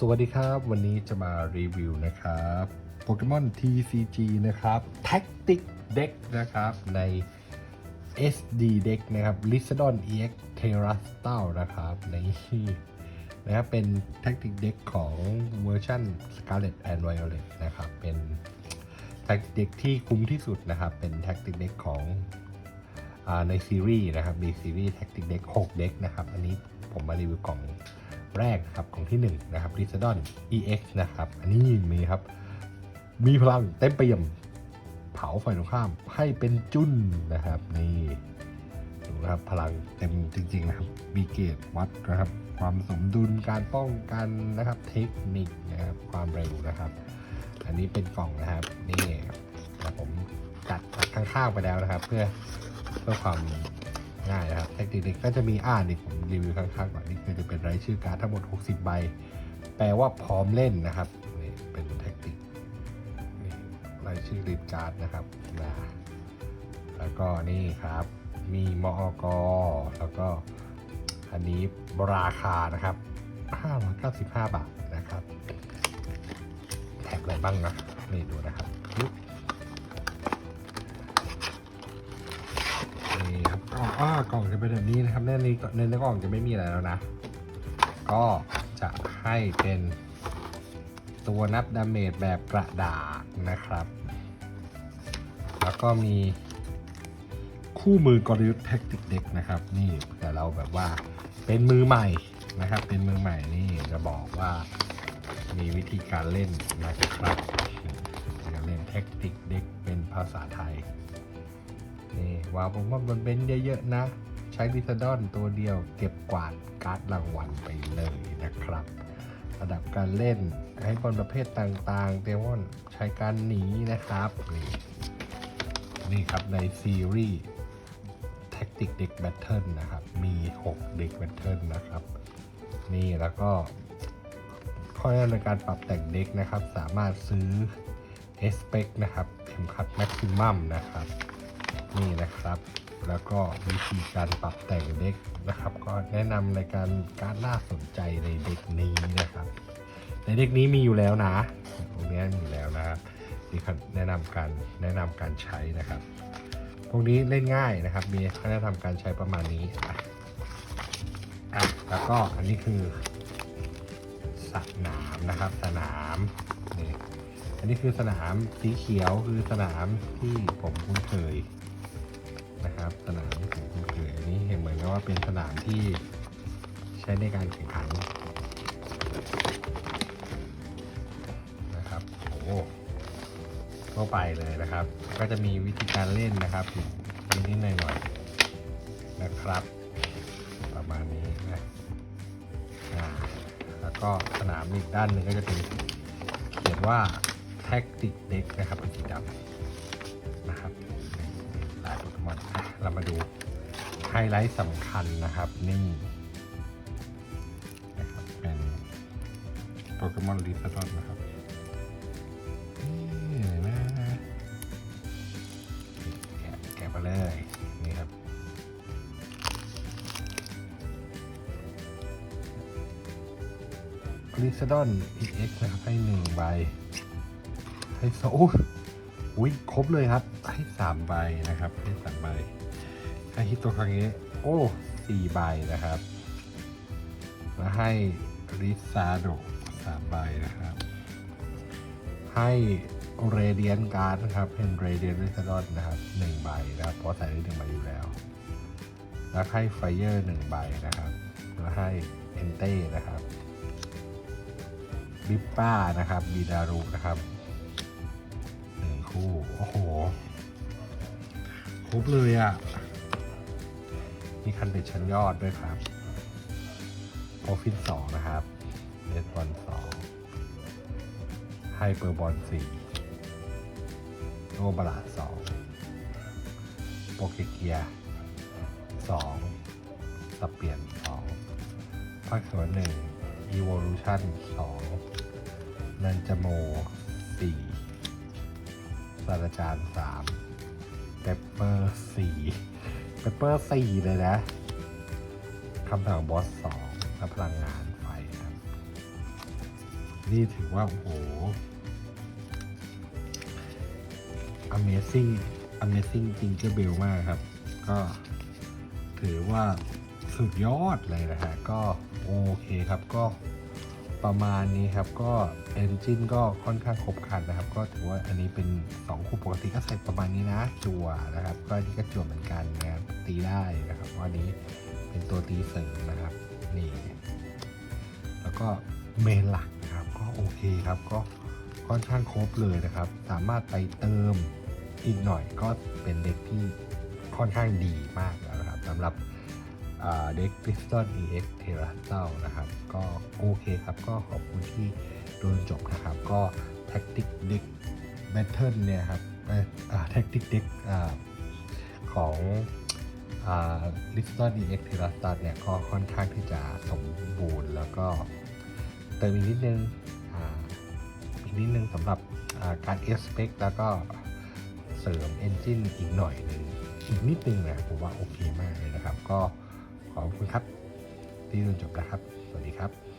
สวัสดีครับ วันนี้จะมารีวิวนะครับโปเกมอน TCG นะครับ Tactic Deck นะครับ ใน SD Deck นะครับ l i s d o n EX Terrastal นะครับในนะครับเป็น Tactic Deck ของเวอร์ชัน Scarlet and Violet นะครับ เป็น Tactic Deck ที่คุ้มที่สุดนะครับ เป็น Tactic Deck ของอในซีรีส์นะครับมีซีรีส์ Tactic Deck 6 Deck นะครับ อันนี้ผมมารีวิวกล่อง แรกครับของที่ 1 นะครับ r i z a d o n EX นะครับ อันนี้มีครับ มีพลังเต็มเปี่ยมเผาฝ่ายตรงข้ามให้เป็นจุ้นนะครับนี่ดูนะครับพลังเต็มจริงๆนะครับมีเกจวัดนะครับ ความสมดุลการป้องกันนะครับเทคนิคนะครับความเร็วนะครับ อันนี้เป็นกล่องนะครับนี่ผมจัดข้างๆไปแล้วนะครับ เพื่อเพื่อความ ง่ายนะครับแท็กติกเด็กก็จะมีอ่านนี่ผมรีวิวข้างๆก่อนนี่คือจะเป็นรายชื่อการ์ดทั้งหมด 60 ใบ แปลว่าพร้อมเล่นนะครับนี่เป็นแท็กติกนี่รายชื่อรีดการ์ดนะครับนะแล้วก็นี่ครับ มีมอกแล้วก็อันนี้ราคานะครับ 595 บาทนะครับ แถบอะไรบ้างนะ นี่ดูนะครับ องอ้ากล่องจะเป็นแบบนี้นะครับในนี้ในในกล่องจะไม่มีอะไรแล้วนะ ก็จะให้เป็นตัวนับดาเมจแบบกระดาษนะครับ แล้วก็มีคู่มือกลยุทธ์แท็กติกเด็กนะครับ นี่แต่เราแบบว่าเป็นมือใหม่นะครับ เป็นมือใหม่นี่จะบอกว่ามีวิธีการเล่นนะครับการเล่นแท็กติกเด็กเป็นภาษาไทย นี่ว้าวผมว่ามันเป็นเยอะๆนะ ใช้ดิสดอนตัวเดียวเก็บกวาดการ์ดรางวัลไปเลยนะครับ ระดับการเล่นให้คนประเภทต่างๆเดวอนใช้การหนีนะครับนี่นี่ครับในซีรีส์ Tactic Deck Battle นะครับ มี6 Deck Battle นะครับ นี่แล้วก็ข้อแนะนำในการปรับแต่งเด็กนะครับ สามารถซื้อ e s p e c นะครับเข็มขัด Maximum นะครับ นี่นะครับ แล้วก็วิธีการปรับแต่งเด็กนะครับ ก็แนะนำในการการน่าสนใจในเด็กนี้นะครับ ในเด็กนี้มีอยู่แล้วนะตรงนี้มีอยู่แล้วนะครับนี่ครับแนะนำการแนะนำการใช้นะครับ พวกนี้เล่นง่ายนะครับ มีแนะนำการใช้ประมาณนี้อะอะแล้วก็อันนี้คือสนามนะครับ สนามนี่อันนี้คือสนามสีเขียวคือสนามที่ผมคุ้นเคย นะครับ สนามที่ผมคุ้นเคยอันนี้เห็นเหมือนกับว่าเป็นสนามที่ใช้ในการแข่งขันนะครับโอ้โหทั่วไปเลยนะครับ ก็จะมีวิธีการเล่นนะครับนิดๆหน่อยๆนะครับ ประมาณนี้นะแล้วก็สนามอีกด้านหนึ่งก็จะเป็นเขียนว่า Tactic Deck นะครับเป็นสีดำนะครับ ลาเกมอนอะเรามาดูไฮไลท์สำคัญนะครับ นี่นะครับเป็นโปเกมอนลีฟดอนนะครับนี่นไหมแกะแกะมาเลย นี่ครับลิซดอน EX นะครับ ให้หนึ่งใบ ให้สอง อุ้ยครบเลยครับให้สามใบนะครับให้สามใบให้ฮิตโตครั้งเงะโอ้สี่ใบนะครับแล้วให้ริซาโดสามใบนะครับ ให้เรเดียนการ์ดนะครับเป็นเรเดียนริซาดนนะครับหนึ่งใบนะครับเพราะใส่ได้หนึ่งใบอยู่แล้ว แล้วให้ไฟเยอร์หนึ่งใบนะครับ แล้วให้เอนเต้นะครับบิปป้านะครับบีดารุนะครับ คู่โอ้โหครบเลยอะ่ะ มีคันเป็นชั้นยอดด้วยครับโปรฟินสองนะครับเลสบอลสองไฮเปอร์บอลสี่โนบลาสองโปเกเกียสองสเปลียนสองภาคส่วนหนึ่ง Evolution 2นันจโม4 ศาสตราจารย์3เปปเปอร์4เปปเปอร์4เลยนะคำถามบอส2และพลังงานไฟครับ นี่ถือว่า โอ้โห Amazing Amazing จริงเจอเบลมากครับ ก็ถือว่าสุดยอดเลยนะฮะ ก็โอเคครับก็ประมาณนี้ครับก็ Engine ก็ค่อนข้างครบครันนะครับ ก็ถือว่าอันนี้เป็น 2 คู่ปกติก็ใส่ประมาณนี้นะ จั่วนะครับ ก็อันนี้ก็จั่วเหมือนกันนะครับตีได้นะครับว่าอันนี้เป็นตัวตีเสริมนะครับนี่แล้วก็เมนหลักนะครับก็โอเคครับก็ค่อนข้างครบเลยนะครับ สามารถไปเติมอีกหน่อยก็เป็นเด็กที่ค่อนข้างดีมากแล้วนะครับสำหรับเด็ก Bristol EX t e r a s a l นะครับ ก็โอเคครับก็ขอบคุณที่ จนจบนะครับ ก็ Tactic Deck Battle เนี่ยครับเอ่ออ่า Tactic Deck อ่าของอ่า Bristol EX t e r a s a l เนี่ยก็ค่อนข้างที่จะสมบูรณ์แล้วก็เติมอีกนิดนึงอ่าอีกนิดนึงสำหรับการเอสเปคแล้วก็เสริมเอนจินอีกหน่อยนึงอีกนิดนึงนะผมว่าโอเคมากเลยนะครับ ก็ขอบคุณครับ ที่ดูจบนะครับ สวัสดีครับ